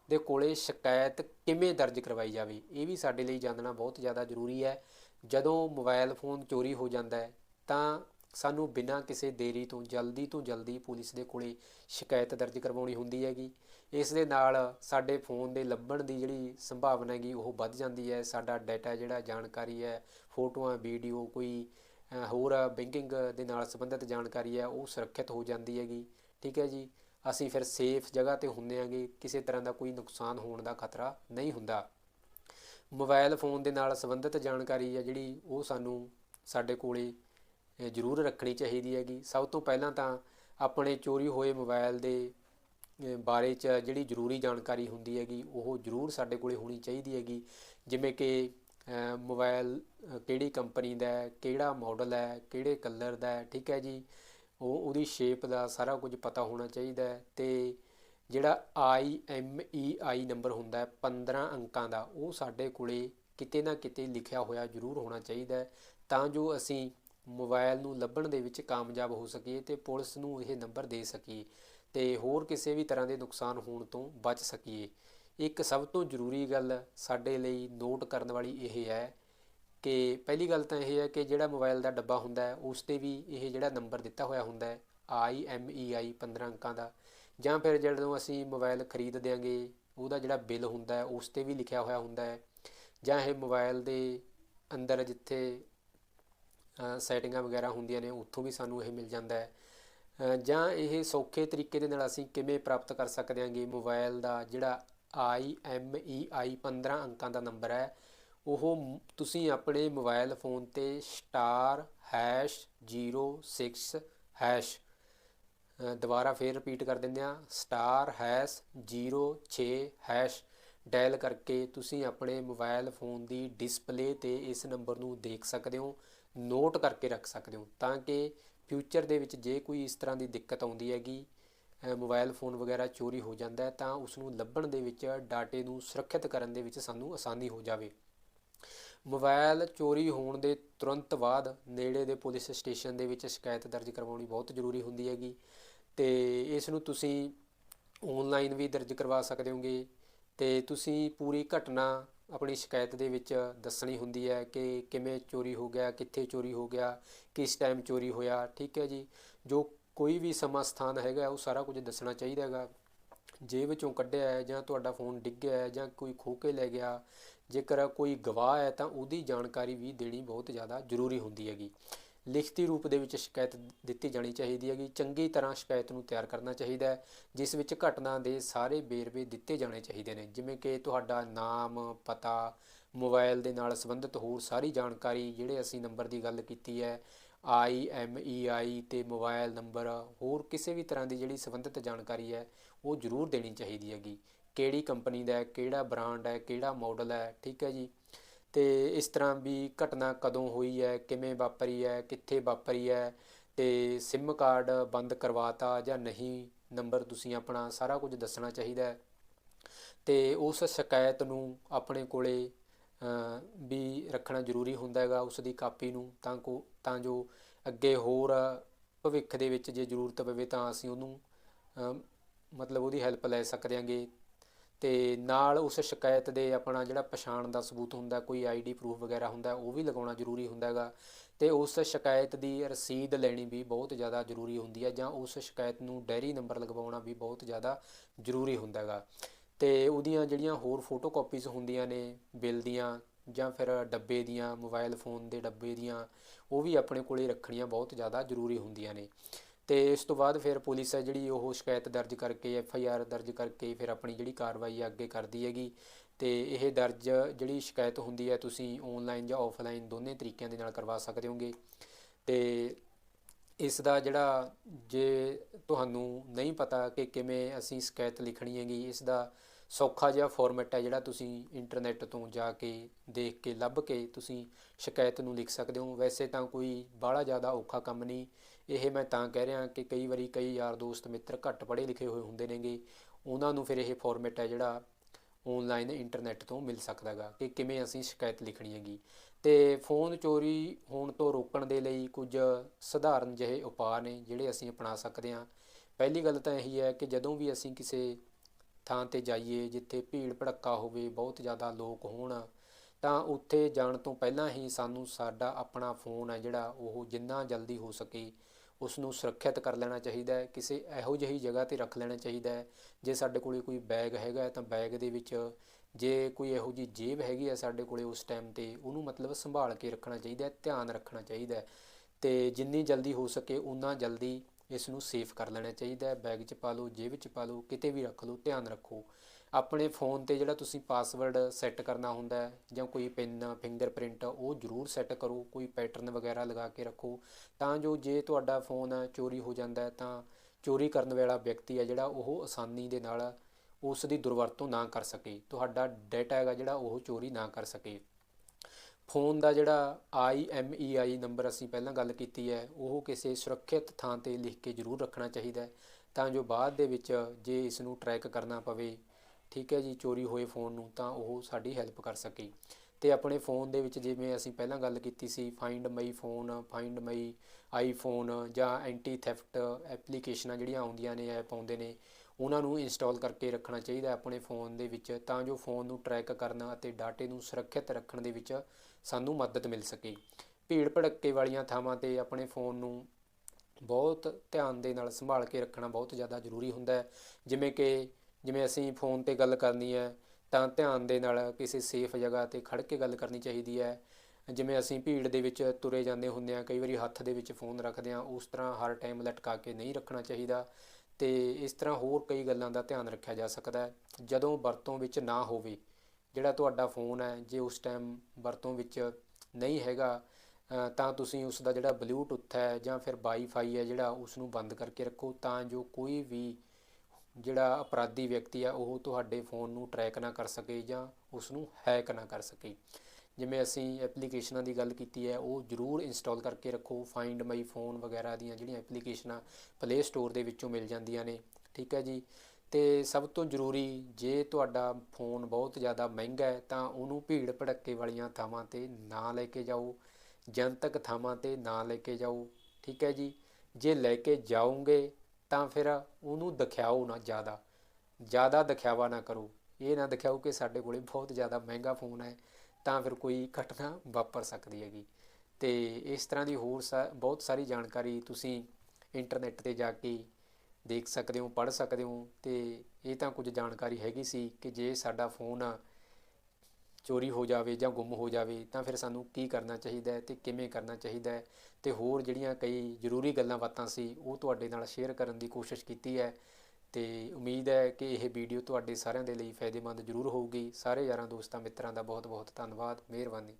ਦੇ ਕੋਲੇ ਸ਼ਿਕਾਇਤ ਕਿਵੇਂ ਦਰਜ ਕਰਵਾਈ ਜਾਵੇ, ਇਹ ਵੀ ਸਾਡੇ ਲਈ ਜਾਣਨਾ ਬਹੁਤ ਜ਼ਿਆਦਾ ਜ਼ਰੂਰੀ ਹੈ। ਜਦੋਂ ਮੋਬਾਈਲ ਫੋਨ ਚੋਰੀ ਹੋ ਜਾਂਦਾ ਹੈ ਤਾਂ ਸਾਨੂੰ ਬਿਨਾਂ ਕਿਸੇ ਦੇਰੀ ਤੋਂ, ਜਲਦੀ ਤੋਂ ਜਲਦੀ ਪੁਲਿਸ ਦੇ ਕੋਲੇ ਸ਼ਿਕਾਇਤ ਦਰਜ ਕਰਵਾਉਣੀ ਹੁੰਦੀ ਹੈਗੀ। ਇਸ ਦੇ ਨਾਲ ਸਾਡੇ ਫੋਨ ਦੇ ਲੱਭਣ ਦੀ ਜਿਹੜੀ ਸੰਭਾਵਨਾ ਹੈਗੀ, ਉਹ ਵੱਧ ਜਾਂਦੀ ਹੈ। ਸਾਡਾ ਡਾਟਾ ਜਿਹੜਾ ਜਾਣਕਾਰੀ ਹੈ, ਫੋਟੋਆਂ ਵੀਡੀਓ ਕੋਈ ਹੋਰ ਬੈਂਕਿੰਗ ਦੇ ਨਾਲ ਸੰਬੰਧਿਤ ਜਾਣਕਾਰੀ ਹੈ, ਉਹ ਸੁਰੱਖਿਅਤ ਹੋ ਜਾਂਦੀ ਹੈਗੀ। ਠੀਕ ਹੈ ਜੀ? ਅਸੀਂ ਫਿਰ ਸੇਫ ਜਗ੍ਹਾ ਤੇ ਹੁੰਦੇ ਹਾਂਗੇ। ਕਿਸੇ ਤਰ੍ਹਾਂ ਦਾ ਕੋਈ ਨੁਕਸਾਨ ਹੋਣ ਦਾ ਖਤਰਾ ਨਹੀਂ ਹੁੰਦਾ। ਮੋਬਾਈਲ ਫੋਨ ਦੇ ਨਾਲ ਸੰਬੰਧਿਤ ਜਾਣਕਾਰੀ ਹੈ ਜਿਹੜੀ, ਉਹ ਸਾਨੂੰ ਸਾਡੇ ਕੋਲੇ ਜ਼ਰੂਰ ਰੱਖਣੀ ਚਾਹੀਦੀ ਹੈਗੀ। ਸਭ ਤੋਂ ਪਹਿਲਾਂ ਤਾਂ ਆਪਣੇ ਚੋਰੀ ਹੋਏ ਮੋਬਾਈਲ ਦੇ ਬਾਰੇ ਚ ਜਿਹੜੀ ਜ਼ਰੂਰੀ ਜਾਣਕਾਰੀ ਹੁੰਦੀ ਹੈਗੀ ਉਹ ਜ਼ਰੂਰ ਸਾਡੇ ਕੋਲੇ ਹੋਣੀ ਚਾਹੀਦੀ ਹੈਗੀ। ਜਿਵੇਂ ਕਿ ਅ, ਮੋਬਾਈਲ ਕਿਹੜੀ ਕੰਪਨੀ ਦਾ ਹੈ ਕਿਹੜਾ ਮਾਡਲ ਹੈ ਕਿਹੜੇ ਕਲਰ ਦਾ ਹੈ ਠੀਕ ਹੈ ਜੀ? ਉਹ ਉਹਦੀ ਸ਼ੇਪ ਦਾ ਸਾਰਾ ਕੁਝ ਪਤਾ ਹੋਣਾ ਚਾਹੀਦਾ ਹੈ। ਤੇ ਜਿਹੜਾ IMEI ਨੰਬਰ ਹੁੰਦਾ ਹੈ 15 ਅੰਕਾਂ ਦਾ ਉਹ ਸਾਡੇ ਕੋਲੇ ਕਿਤੇ ਨਾ ਕਿਤੇ ਲਿਖਿਆ ਹੋਇਆ ਜ਼ਰੂਰ ਹੋਣਾ ਚਾਹੀਦਾ ਹੈ। ਤਾਂ ਜੋ ਅਸੀਂ ਮੋਬਾਈਲ ਨੂੰ ਲੱਭਣ ਦੇ ਵਿੱਚ ਕਾਮਯਾਬ ਹੋ ਸਕੀਏ ਤੇ ਪੁਲਿਸ ਨੂੰ ਇਹ ਨੰਬਰ ਦੇ ਸਕੀਏ ਤੇ ਹੋਰ ਕਿਸੇ ਵੀ ਤਰ੍ਹਾਂ ਦੇ ਨੁਕਸਾਨ ਹੋਣ ਤੋਂ ਬਚ ਸਕੀਏ ਇੱਕ ਸਭ ਤੋਂ ਜ਼ਰੂਰੀ ਗੱਲ ਸਾਡੇ ਲਈ ਨੋਟ ਕਰਨ ਵਾਲੀ ਇਹ ਹੈ ਕਿ ਪਹਿਲੀ ਗੱਲ ਤਾਂ ਇਹ ਹੈ ਕਿ ਜਿਹੜਾ ਮੋਬਾਈਲ ਦਾ ਡੱਬਾ ਹੁੰਦਾ ਹੈ, ਉਸ ਤੇ ਵੀ ਇਹ ਜਿਹੜਾ ਨੰਬਰ ਦਿੱਤਾ ਹੋਇਆ ਹੁੰਦਾ ਹੈ IMEI 15 ਅੰਕਾਂ ਦਾ। ਜਾਂ ਫਿਰ ਜਦੋਂ ਅਸੀਂ ਮੋਬਾਈਲ ਖਰੀਦ ਦਿਆਂਗੇ, ਉਹਦਾ ਜਿਹੜਾ ਬਿੱਲ ਹੁੰਦਾ ਹੈ, ਉਸ ਤੇ ਵੀ ਲਿਖਿਆ ਹੋਇਆ ਹੁੰਦਾ ਹੈ। ਜਾਂ ਇਹ ਮੋਬਾਈਲ ਦੇ ਅੰਦਰ ਜਿੱਥੇ ਸੈਟਿੰਗਾਂ ਵਗੈਰਾ ਹੁੰਦੀਆਂ ਨੇ, ਉੱਥੋਂ ਵੀ ਸਾਨੂੰ ਇਹ ਮਿਲ ਜਾਂਦਾ ਹੈ। ਜਾਂ ਇਹ ਸੌਖੇ ਤਰੀਕੇ ਦੇ ਨਾਲ ਅਸੀਂ ਕਿਵੇਂ ਪ੍ਰਾਪਤ ਕਰ ਸਕਦੇ ਹਾਂਗੇ? ਮੋਬਾਈਲ ਦਾ ਜਿਹੜਾ IMEI 15 ਅੰਕਾਂ ਦਾ ਨੰਬਰ ਹੈ, ਉਹ ਤੁਸੀਂ ਆਪਣੇ ਮੋਬਾਈਲ ਫੋਨ ਤੇ ਸਟਾਰ ਹੈਸ਼ 06 ਹੈਸ਼ ਦੁਬਾਰਾ ਫੇਰ ਰਿਪੀਟ ਕਰ ਦਿੰਦੇ ਆ ਸਟਾਰ ਹੈਸ਼ 06 ਹੈਸ਼ ਡਾਇਲ ਕਰਕੇ ਤੁਸੀਂ ਆਪਣੇ ਮੋਬਾਈਲ ਫੋਨ ਦੀ ਡਿਸਪਲੇ ਤੇ ਇਸ ਨੰਬਰ ਨੂੰ ਦੇਖ ਸਕਦੇ ਹੋ। ਨੋਟ ਕਰਕੇ ਰੱਖ ਸਕਦੇ ਹੋ ਤਾਂ ਕਿ ਫਿਊਚਰ ਦੇ ਵਿੱਚ ਜੇ ਕੋਈ ਇਸ ਤਰ੍ਹਾਂ ਦੀ ਦਿੱਕਤ ਆਉਂਦੀ ਹੈਗੀ ਅ, ਮੋਬਾਈਲ ਫੋਨ ਵਗੈਰਾ ਚੋਰੀ ਹੋ ਜਾਂਦਾ ਹੈ ਤਾਂ ਉਸ ਨੂੰ ਲੱਭਣ ਦੇ ਵਿੱਚ ਡਾਟੇ ਨੂੰ ਸੁਰੱਖਿਅਤ ਕਰਨ ਦੇ ਵਿੱਚ ਸਾਨੂੰ ਆਸਾਨੀ ਹੋ ਜਾਵੇ। ਮੋਬਾਈਲ ਚੋਰੀ ਹੋਣ ਦੇ ਤੁਰੰਤ ਬਾਅਦ ਨੇੜੇ ਦੇ ਪੁਲਿਸ ਸਟੇਸ਼ਨ ਦੇ ਵਿੱਚ ਸ਼ਿਕਾਇਤ ਦਰਜ ਕਰਵਾਉਣੀ ਬਹੁਤ ਜ਼ਰੂਰੀ ਹੁੰਦੀ ਹੈਗੀ ਤੇ ਇਸ ਨੂੰ ਤੁਸੀਂ ਆਨਲਾਈਨ ਵੀ ਦਰਜ ਕਰਵਾ ਸਕਦੇ ਹੋਗੇ ਤੇ ਤੁਸੀਂ ਪੂਰੀ ਘਟਨਾ ਆਪਣੀ ਸ਼ਿਕਾਇਤ ਦੇ ਵਿੱਚ ਦੱਸਣੀ ਹੁੰਦੀ ਹੈ ਕਿ ਕਿਵੇਂ ਚੋਰੀ ਹੋ ਗਿਆ, ਕਿੱਥੇ ਚੋਰੀ ਹੋ ਗਿਆ, ਕਿਸ ਟਾਈਮ ਚੋਰੀ ਹੋਇਆ, ਠੀਕ ਹੈ ਜੀ? ਜੋ ਕੋਈ ਵੀ ਸਮਾਂ ਸਥਾਨ ਹੈਗਾ, ਉਹ ਸਾਰਾ ਕੁਝ ਦੱਸਣਾ ਚਾਹੀਦਾ ਹੈਗਾ। ਜੇਬ ਵਿੱਚੋਂ ਕੱਢਿਆ ਹੈ ਜਾਂ ਤੁਹਾਡਾ ਫੋਨ ਡਿੱਗਿਆ ਹੈ ਜਾਂ ਕੋਈ ਖੋਹ ਕੇ ਲੈ ਗਿਆ, ਜੇਕਰ ਕੋਈ ਗਵਾਹ ਹੈ ਤਾਂ ਉਹਦੀ ਜਾਣਕਾਰੀ ਵੀ ਦੇਣੀ ਬਹੁਤ ਜ਼ਿਆਦਾ ਜ਼ਰੂਰੀ ਹੁੰਦੀ ਹੈਗੀ। ਲਿਖਤੀ ਰੂਪ ਦੇ ਵਿੱਚ ਸ਼ਿਕਾਇਤ ਦਿੱਤੀ ਜਾਣੀ ਚਾਹੀਦੀ ਹੈਗੀ ਚੰਗੀ ਤਰ੍ਹਾਂ ਸ਼ਿਕਾਇਤ ਨੂੰ ਤਿਆਰ ਕਰਨਾ ਚਾਹੀਦਾ ਹੈ, ਜਿਸ ਵਿੱਚ ਘਟਨਾ ਦੇ ਸਾਰੇ ਵੇਰਵੇ ਦਿੱਤੇ ਜਾਣੇ ਚਾਹੀਦੇ ਨੇ, ਜਿਵੇਂ ਕਿ ਤੁਹਾਡਾ ਨਾਮ, ਪਤਾ, ਮੋਬਾਈਲ ਦੇ ਨਾਲ ਸੰਬੰਧਿਤ ਹੋਰ ਸਾਰੀ ਜਾਣਕਾਰੀ ਜਿਹੜੇ ਅਸੀਂ ਨੰਬਰ ਦੀ ਗੱਲ ਕੀਤੀ ਹੈ, ਆਈ ਐੱਮ ਈ ਆਈ ਤੇ ਮੋਬਾਈਲ ਨੰਬਰ, ਹੋਰ ਕਿਸੇ ਵੀ ਤਰ੍ਹਾਂ ਦੀ ਜਿਹੜੀ ਸੰਬੰਧਿਤ ਜਾਣਕਾਰੀ ਹੈ, ਉਹ ਜ਼ਰੂਰ ਦੇਣੀ ਚਾਹੀਦੀ ਹੈਗੀ। ਕਿਹੜੀ ਕੰਪਨੀ ਦਾ ਹੈ, ਕਿਹੜਾ ਬ੍ਰਾਂਡ ਹੈ, ਕਿਹੜਾ ਮਾਡਲ ਹੈ, ਠੀਕ ਹੈ ਜੀ? ਤੇ ਇਸ ਤਰ੍ਹਾਂ ਵੀ ਘਟਨਾ ਕਦੋਂ ਹੋਈ ਹੈ, ਕਿਵੇਂ ਵਾਪਰੀ ਹੈ, ਕਿੱਥੇ ਵਾਪਰੀ ਹੈ ਤੇ ਸਿਮ ਕਾਰਡ ਬੰਦ ਕਰਵਾਤਾ ਜਾਂ ਨਹੀਂ, ਨੰਬਰ ਤੁਸੀਂ ਆਪਣਾ ਸਾਰਾ ਕੁਝ ਦੱਸਣਾ ਚਾਹੀਦਾ ਹੈ। ਤੇ ਉਸ ਸ਼ਿਕਾਇਤ ਨੂੰ ਆਪਣੇ ਕੋਲੇ ਵੀ ਰੱਖਣਾ ਜ਼ਰੂਰੀ ਹੁੰਦਾ ਹੈਗਾ ਉਸ ਦੀ ਕਾਪੀ ਨੂੰ, ਤਾਂ ਕੋ, ਤਾਂ ਜੋ ਅੱਗੇ ਹੋਰ ਭਵਿੱਖ ਦੇ ਵਿੱਚ ਜੇ ਜ਼ਰੂਰਤ ਪਵੇ ਤਾਂ ਅਸੀਂ ਉਹਨੂੰ ਮਤਲਬ ਉਹਦੀ ਹੈਲਪ ਲੈ ਸਕਦੇ ਹਾਂਗੇ। ਤੇ ਨਾਲ ਉਸ ਸ਼ਿਕਾਇਤ ਦੇ ਆਪਣਾ ਜਿਹੜਾ ਪਛਾਣ ਦਾ ਸਬੂਤ ਹੁੰਦਾ, ਕੋਈ ਆਈਡੀ ਪ੍ਰੂਫ ਵਗੈਰਾ ਹੁੰਦਾ, ਉਹ ਵੀ ਲਗਾਉਣਾ ਜ਼ਰੂਰੀ ਹੁੰਦਾ ਹੈਗਾ। ਤੇ ਉਸ ਸ਼ਿਕਾਇਤ ਦੀ ਰਸੀਦ ਲੈਣੀ ਵੀ ਬਹੁਤ ਜ਼ਿਆਦਾ ਜ਼ਰੂਰੀ ਹੁੰਦੀ ਹੈ, ਜਾਂ ਉਸ ਸ਼ਿਕਾਇਤ ਨੂੰ ਡਾਇਰੀ ਨੰਬਰ ਲਗਵਾਉਣਾ ਵੀ ਬਹੁਤ ਜ਼ਿਆਦਾ ਜ਼ਰੂਰੀ ਹੁੰਦਾ ਹੈਗਾ। ਤੇ ਉਹਦੀਆਂ ਜਿਹੜੀਆਂ ਹੋਰ ਫੋਟੋ ਕਾਪੀਜ਼ ਹੁੰਦੀਆਂ ਨੇ, ਬਿੱਲ ਦੀਆਂ, ਜਾਂ ਫਿਰ ਡੱਬੇ ਦੀਆਂ ਮੋਬਾਈਲ ਫੋਨ ਦੇ ਡੱਬੇ ਦੀਆਂ, ਉਹ ਵੀ ਆਪਣੇ ਕੋਲੇ ਰੱਖਣੀਆਂ ਬਹੁਤ ਜ਼ਿਆਦਾ ਜ਼ਰੂਰੀ ਹੁੰਦੀਆਂ ਨੇ। ਤੇ ਇਸ ਤੋਂ ਬਾਅਦ ਫਿਰ ਪੁਲਿਸ ਹੈ ਜਿਹੜੀ ਉਹ ਸ਼ਿਕਾਇਤ ਦਰਜ ਕਰਕੇ ਐਫ ਆਈ ਆਰ ਦਰਜ ਕਰਕੇ ਫਿਰ ਆਪਣੀ ਜਿਹੜੀ ਕਾਰਵਾਈ ਅੱਗੇ ਕਰਦੀ ਹੈਗੀ। ਤੇ ਇਹ ਦਰਜ ਜਿਹੜੀ ਸ਼ਿਕਾਇਤ ਹੁੰਦੀ ਹੈ, ਤੁਸੀਂ ਆਨਲਾਈਨ ਜਾਂ ਆਫਲਾਈਨ ਦੋਨੇ ਤਰੀਕਿਆਂ ਦੇ ਨਾਲ ਕਰਵਾ ਸਕਦੇ ਹੋਗੇ। ਤੇ ਇਸ ਦਾ ਜਿਹੜਾ ਜੇ ਤੁਹਾਨੂੰ ਨਹੀਂ ਪਤਾ ਕਿ ਕਿਵੇਂ ਅਸੀਂ ਸ਼ਿਕਾਇਤ ਲਿਖਣੀ ਹੈਗੀ, ਇਸ ਦਾ ਸੌਖਾ ਜਿਹਾ ਫਾਰਮੈਟ ਹੈ ਜਿਹੜਾ ਤੁਸੀਂ ਇੰਟਰਨੈਟ ਤੋਂ ਜਾ ਕੇ ਦੇਖ ਕੇ, ਲੱਭ ਕੇ ਤੁਸੀਂ ਸ਼ਿਕਾਇਤ ਨੂੰ ਲਿਖ ਸਕਦੇ ਹੋ। ਵੈਸੇ ਤਾਂ ਕੋਈ ਬਾਹਲਾ ਜ਼ਿਆਦਾ ਔਖਾ ਕੰਮ ਨਹੀਂ। ਇਹ ਮੈਂ ਤਾਂ ਕਹਿ ਰਿਹਾ ਕਿ ਕਈ ਵਾਰੀ ਕਈ ਯਾਰ ਦੋਸਤ, ਮਿੱਤਰ ਘੱਟ ਪੜ੍ਹੇ ਲਿਖੇ ਹੋਏ ਹੁੰਦੇ ਨੇਗੇ। ਉਹਨਾਂ ਨੂੰ ਫਿਰ ਇਹ ਫਾਰਮੈਟ ਹੈ ਜਿਹੜਾ ਆਨਲਾਈਨ ਇੰਟਰਨੈਟ ਤੋਂ ਮਿਲ ਸਕਦਾ ਹੈਗਾ ਕਿ ਕਿਵੇਂ ਅਸੀਂ ਸ਼ਿਕਾਇਤ ਲਿਖਣੀ ਹੈਗੀ। ਤੇ ਫੋਨ ਚੋਰੀ ਹੋਣ ਤੋਂ ਰੋਕਣ ਦੇ ਲਈ ਕੁਝ ਸਧਾਰਨ ਜਿਹੇ ਉਪਾਅ ਨੇ ਜਿਹੜੇ ਅਸੀਂ ਅਪਣਾ ਸਕਦੇ ਹਾਂ। ਪਹਿਲੀ ਗੱਲ ਤਾਂ ਇਹੀ ਹੈ ਕਿ ਜਦੋਂ ਵੀ ਅਸੀਂ ਕਿਸੇ ਥਾਂ ਤੇ ਜਾਈਏ, ਜਿੱਥੇ ਭੀੜ ਭੜੱਕਾ ਹੋਵੇ, ਬਹੁਤ ਜ਼ਿਆਦਾ ਲੋਕ ਹੋਣ ਤਾਂ ਉੱਥੇ ਜਾਣ ਤੋਂ ਪਹਿਲਾਂ ਹੀ ਸਾਨੂੰ ਸਾਡਾ ਆਪਣਾ ਫੋਨ ਹੈ ਜਿਹੜਾ ਉਹ ਜਿੰਨਾ ਜਲਦੀ ਹੋ ਸਕੇ ਉਸ ਨੂੰ ਸੁਰੱਖਿਅਤ ਕਰ ਲੈਣਾ ਚਾਹੀਦਾ ਹੈ, ਕਿਸੇ ਇਹੋ ਜਿਹੀ ਜਗ੍ਹਾ ਤੇ ਰੱਖ ਲੈਣਾ ਚਾਹੀਦਾ ਹੈ। ਜੇ ਸਾਡੇ ਕੋਲੇ ਕੋਈ ਬੈਗ ਹੈਗਾ ਤਾਂ ਬੈਗ ਦੇ ਵਿੱਚ ਜੇ ਕੋਈ ਇਹੋ ਜਿਹੀ ਜੇਬ ਹੈਗੀ ਹੈ ਸਾਡੇ ਕੋਲੇ ਉਸ ਟਾਈਮ ਤੇ ਉਹਨੂੰ ਮਤਲਬ ਸੰਭਾਲ ਕੇ ਰੱਖਣਾ ਚਾਹੀਦਾ ਹੈ, ਧਿਆਨ ਰੱਖਣਾ ਚਾਹੀਦਾ ਹੈ। ਤੇ ਜਿੰਨੀ ਜਲਦੀ ਹੋ ਸਕੇ ਉਨਾ ਜਲਦੀ ਇਸ ਨੂੰ ਸੇਫ ਕਰ ਲੈਣਾ ਚਾਹੀਦਾ ਹੈ। ਬੈਗ 'ਚ ਪਾ ਲਓ, ਜੇਬ 'ਚ ਪਾ ਲਓ, ਕਿਤੇ ਵੀ ਰੱਖ ਲਓ, ਧਿਆਨ ਰੱਖੋ। ਆਪਣੇ ਫੋਨ ਤੇ ਜਿਹੜਾ ਤੁਸੀਂ ਪਾਸਵਰਡ ਸੈੱਟ ਕਰਨਾ ਹੁੰਦਾ ਹੈ, ਜਾਂ ਕੋਈ ਪਿੰਨ ਫਿੰਗਰਪ੍ਰਿੰਟ ਉਹ ਜ਼ਰੂਰ ਸੈੱਟ ਕਰੋ, ਕੋਈ ਪੈਟਰਨ ਵਗੈਰਾ ਲਗਾ ਕੇ ਰੱਖੋ। ਤਾਂ ਜੋ ਜੇ ਤੁਹਾਡਾ ਫੋਨ ਚੋਰੀ ਹੋ ਜਾਂਦਾ ਹੈ, ਤਾਂ ਚੋਰੀ ਕਰਨ ਵਾਲਾ ਵਿਅਕਤੀ ਹੈ ਜਿਹੜਾ ਉਹ ਆਸਾਨੀ ਦੇ ਨਾਲ ਉਸ ਦੀ ਦੁਰਵਰਤੋਂ ਨਾ ਕਰ ਸਕੇ। ਤੁਹਾਡਾ ਡਾਟਾ ਹੈਗਾ ਜਿਹੜਾ ਉਹ ਚੋਰੀ ਨਾ ਕਰ ਸਕੇ। ਫੋਨ ਦਾ ਜਿਹੜਾ IMEI ਨੰਬਰ ਅਸੀਂ ਪਹਿਲਾਂ ਗੱਲ ਕੀਤੀ ਹੈ, ਉਹ ਕਿਸੇ ਸੁਰੱਖਿਅਤ ਥਾਂ ਤੇ ਲਿਖ ਕੇ ਜ਼ਰੂਰ ਰੱਖਣਾ ਚਾਹੀਦਾ ਹੈ, ਤਾਂ ਜੋ ਬਾਅਦ ਦੇ ਵਿੱਚ ਜੇ ਇਸ ਨੂੰ ਟਰੈਕ ਕਰਨਾ ਪਵੇ ਠੀਕ ਹੈ ਜੀ, ਚੋਰੀ ਹੋਏ ਫੋਨ ਨੂੰ ਤਾਂ ਉਹ ਸਾਡੀ ਹੈਲਪ ਕਰ ਸਕੇ। ਤੇ ਆਪਣੇ ਫੋਨ ਦੇ ਵਿੱਚ ਜਿਵੇਂ ਅਸੀਂ ਪਹਿਲਾਂ ਗੱਲ ਕੀਤੀ ਸੀ find my phone find my iPhone ਜਾਂ ਐਂਟੀ ਥੈਫਟ ਐਪਲੀਕੇਸ਼ਨਾਂ ਜਿਹੜੀਆਂ ਆਉਂਦੀਆਂ ਨੇ ਐਪ ਆਉਂਦੇ ਨੇ, ਉਹਨਾਂ ਨੂੰ ਇੰਸਟਾਲ ਕਰਕੇ ਰੱਖਣਾ ਚਾਹੀਦਾ ਆਪਣੇ ਫੋਨ ਦੇ ਵਿੱਚ ਤਾਂ ਜੋ ਫੋਨ ਨੂੰ ਟਰੈਕ ਕਰਨਾ ਅਤੇ ਡਾਟੇ ਨੂੰ ਸੁਰੱਖਿਅਤ ਰੱਖਣ ਦੇ ਵਿੱਚ ਸਾਨੂੰ ਮਦਦ ਮਿਲ ਸਕੇ। ਭੀੜ ਭੜੱਕੇ ਵਾਲੀਆਂ ਥਾਵਾਂ ਤੇ ਆਪਣੇ ਫੋਨ ਨੂੰ ਬਹੁਤ ਧਿਆਨ ਦੇ ਨਾਲ ਸੰਭਾਲ ਕੇ ਰੱਖਣਾ ਬਹੁਤ ਜ਼ਿਆਦਾ ਜ਼ਰੂਰੀ ਹੁੰਦਾ ਹੈ। ਜਿਵੇਂ ਕਿ ਜਿਵੇਂ ਅਸੀਂ ਫੋਨ ਤੇ ਗੱਲ ਕਰਨੀ ਹੈ, ਤਾਂ ਧਿਆਨ ਦੇ ਨਾਲ ਕਿਸੇ ਸੇਫ ਜਗ੍ਹਾ ਤੇ ਖੜ ਕੇ ਗੱਲ ਕਰਨੀ ਚਾਹੀਦੀ ਹੈ। ਜਿਵੇਂ ਅਸੀਂ ਭੀੜ ਦੇ ਵਿੱਚ ਤੁਰੇ ਜਾਂਦੇ ਹੁੰਦੇ ਆ ਕਈ ਵਾਰੀ ਹੱਥ ਦੇ ਵਿੱਚ ਫੋਨ ਰੱਖਦੇ ਆ ਉਸ ਤਰ੍ਹਾਂ ਹਰ ਟਾਈਮ ਲਟਕਾ ਕੇ ਨਹੀਂ ਰੱਖਣਾ ਚਾਹੀਦਾ। ਤੇ ਇਸ ਤਰ੍ਹਾਂ ਹੋਰ ਕਈ ਗੱਲਾਂ ਦਾ ਧਿਆਨ ਰੱਖਿਆ ਜਾ ਸਕਦਾ ਹੈ। ਜਦੋਂ ਵਰਤੋਂ ਵਿੱਚ ਨਾ ਹੋਵੇ, ਜਿਹੜਾ ਤੁਹਾਡਾ ਫੋਨ ਹੈ, ਜੇ ਉਸ ਟਾਈਮ ਵਰਤੋਂ ਵਿੱਚ ਨਹੀਂ ਹੈਗਾ ਤਾਂ ਤੁਸੀਂ ਉਸ ਦਾ ਜਿਹੜਾ ਬਲੂਟੁੱਥ ਹੈ ਜਾਂ ਫਿਰ ਵਾਈਫਾਈ ਹੈ, ਜਿਹੜਾ ਉਸ ਨੂੰ ਬੰਦ ਕਰਕੇ ਰੱਖੋ। ਤਾਂ ਜੋ ਕੋਈ ਵੀ ਜਿਹੜਾ ਅਪਰਾਧੀ ਵਿਅਕਤੀ ਆ, ਉਹ ਤੁਹਾਡੇ ਫੋਨ ਨੂੰ ਟਰੈਕ ਨਾ ਕਰ ਸਕੇ ਜਾਂ ਉਸ ਨੂੰ ਹੈਕ ਨਾ ਕਰ ਸਕੇ। ਜਿਵੇਂ ਅਸੀਂ ਐਪਲੀਕੇਸ਼ਨਾਂ ਦੀ ਗੱਲ ਕੀਤੀ ਹੈ, ਉਹ ਜ਼ਰੂਰ ਇੰਸਟਾਲ ਕਰਕੇ ਰੱਖੋ। ਫਾਈਂਡ ਮਾਈ ਫੋਨ ਵਗੈਰਾ ਦੀਆਂ ਜਿਹੜੀਆਂ ਐਪਲੀਕੇਸ਼ਨਾਂ ਪਲੇ ਸਟੋਰ ਦੇ ਵਿੱਚੋਂ ਮਿਲ ਜਾਂਦੀਆਂ ਨੇ, ਠੀਕ ਹੈ ਜੀ? ਤੇ ਸਭ ਤੋਂ ਜ਼ਰੂਰੀ, ਜੇ ਤੁਹਾਡਾ ਫੋਨ ਬਹੁਤ ਜ਼ਿਆਦਾ ਮਹਿੰਗਾ ਹੈ, ਤਾਂ ਉਹਨੂੰ ਭੀੜ ਭੜੱਕੇ ਵਾਲੀਆਂ ਥਾਵਾਂ ਤੇ ਨਾ ਲੈ ਕੇ ਜਾਓ। ਜਨਤਕ ਥਾਵਾਂ ਤੇ ਨਾ ਲੈ ਕੇ ਜਾਓ, ਠੀਕ ਹੈ ਜੀ? ਜੇ ਲੈ ਕੇ ਜਾਓਗੇ ਤਾਂ ਫਿਰ ਉਹਨੂੰ ਦਿਖਾਓ ਨਾ ਜ਼ਿਆਦਾ। ਜ਼ਿਆਦਾ ਦਿਖਾਵਾ ਨਾ ਕਰੋ। ਇਹ ਨਾ ਦਿਖਾਓ ਕਿ ਸਾਡੇ ਕੋਲੇ ਬਹੁਤ ਜ਼ਿਆਦਾ ਮਹਿੰਗਾ ਫੋਨ ਹੈ, ਤਾਂ ਫਿਰ ਕੋਈ ਘਟਨਾ ਵਾਪਰ ਸਕਦੀ ਹੈਗੀ। ਤੇ ਇਸ ਤਰ੍ਹਾਂ ਦੀ ਹੋਰ ਸਾ- ਬਹੁਤ ਸਾਰੀ ਜਾਣਕਾਰੀ ਤੁਸੀਂ ਇੰਟਰਨੈਟ ਤੇ ਜਾ ਕੇ ਦੇਖ ਸਕਦੇ ਹੋ, ਪੜ੍ਹ ਸਕਦੇ ਹੋ। ਤੇ ਇਹ ਤਾਂ ਕੁਝ ਜਾਣਕਾਰੀ ਹੈਗੀ ਸੀ ਕਿ ਜੇ ਸਾਡਾ ਫੋਨ ਚੋਰੀ ਹੋ ਜਾਵੇ ਜਾਂ ਗੁੰਮ ਹੋ ਜਾਵੇ, ਤਾਂ ਫਿਰ ਸਾਨੂੰ ਕੀ ਕਰਨਾ ਚਾਹੀਦਾ ਹੈ ਤੇ ਕਿਵੇਂ ਕਰਨਾ ਚਾਹੀਦਾ ਹੈ ਤੇ ਹੋਰ ਜਿਹੜੀਆਂ ਕਈ ਜ਼ਰੂਰੀ ਗੱਲਾਂ ਬਾਤਾਂ ਸੀ, ਉਹ ਤੁਹਾਡੇ ਨਾਲ ਸ਼ੇਅਰ ਕਰਨ ਦੀ ਕੋਸ਼ਿਸ਼ ਕੀਤੀ ਹੈ ਤੇ ਉਮੀਦ ਹੈ ਕਿ ਇਹ ਵੀਡੀਓ ਤੁਹਾਡੇ ਸਾਰਿਆਂ ਦੇ ਲਈ ਫਾਇਦੇਮੰਦ ਜ਼ਰੂਰ ਹੋਊਗੀ। ਸਾਰੇ ਯਾਰਾਂ, ਦੋਸਤਾਂ, ਮਿੱਤਰਾਂ ਦਾ ਬਹੁਤ ਬਹੁਤ ਧੰਨਵਾਦ, ਮਿਹਰਬਾਨੀ।